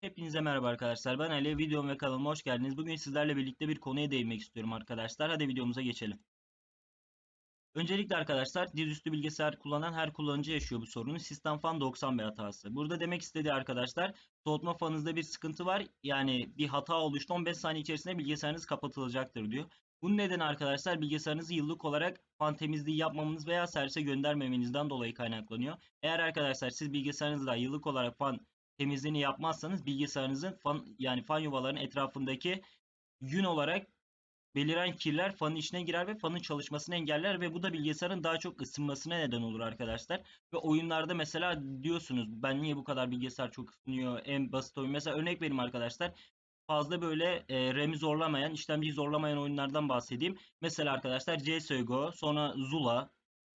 Hepinize merhaba arkadaşlar. Ben Ali. Videom ve kanalıma hoş geldiniz. Bugün sizlerle birlikte bir konuya değinmek istiyorum arkadaşlar. Hadi videomuza geçelim. Öncelikle arkadaşlar dizüstü bilgisayar kullanan her kullanıcı yaşıyor bu sorunu. Sistem fan 90 hatası. Burada demek istediği arkadaşlar soğutma fanınızda bir sıkıntı var. Yani bir hata oluştu 15 saniye içerisinde bilgisayarınız kapatılacaktır diyor. Bunun nedeni arkadaşlar bilgisayarınızı yıllık olarak fan temizliği yapmamanız veya servise göndermemenizden dolayı kaynaklanıyor. Eğer arkadaşlar siz bilgisayarınızda yıllık olarak fan temizliğini yapmazsanız bilgisayarınızın fan yani fan yuvalarının etrafındaki gün olarak beliren kirler fanın içine girer ve fanın çalışmasını engeller ve bu da bilgisayarın daha çok ısınmasına neden olur arkadaşlar. Ve oyunlarda mesela diyorsunuz ben niye bu kadar bilgisayar çok ısınıyor en basit oyun. Mesela örnek vereyim arkadaşlar. Fazla böyle e, RAM'i zorlamayan, işlemciyi zorlamayan oyunlardan bahsedeyim. Mesela arkadaşlar CSGO, sonra Zula,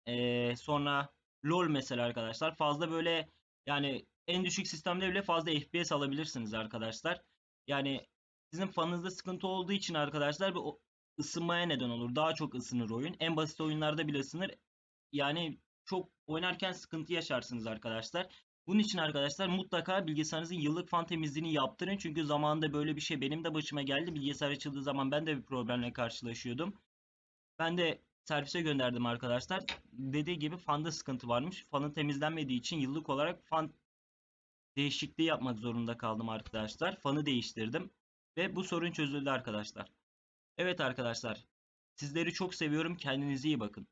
e, sonra LoL mesela arkadaşlar. Fazla böyle yani en düşük sistemde bile fazla FPS alabilirsiniz arkadaşlar. Yani sizin fanınızda sıkıntı olduğu için arkadaşlar bu ısınmaya neden olur. Daha çok ısınır oyun. En basit oyunlarda bile ısınır. Yani çok oynarken sıkıntı yaşarsınız arkadaşlar. Bunun için arkadaşlar mutlaka bilgisayarınızın yıllık fan temizliğini yaptırın. Çünkü zamanında böyle bir şey benim de başıma geldi. Bilgisayar açıldığı zaman ben de bir problemle karşılaşıyordum. Ben de servise gönderdim arkadaşlar. Dediği gibi fanda sıkıntı varmış. Fanın temizlenmediği için yıllık olarak fan değişikliği yapmak zorunda kaldım arkadaşlar. Fanı değiştirdim. Ve bu sorun çözüldü arkadaşlar. Evet arkadaşlar. Sizleri çok seviyorum. Kendinize iyi bakın.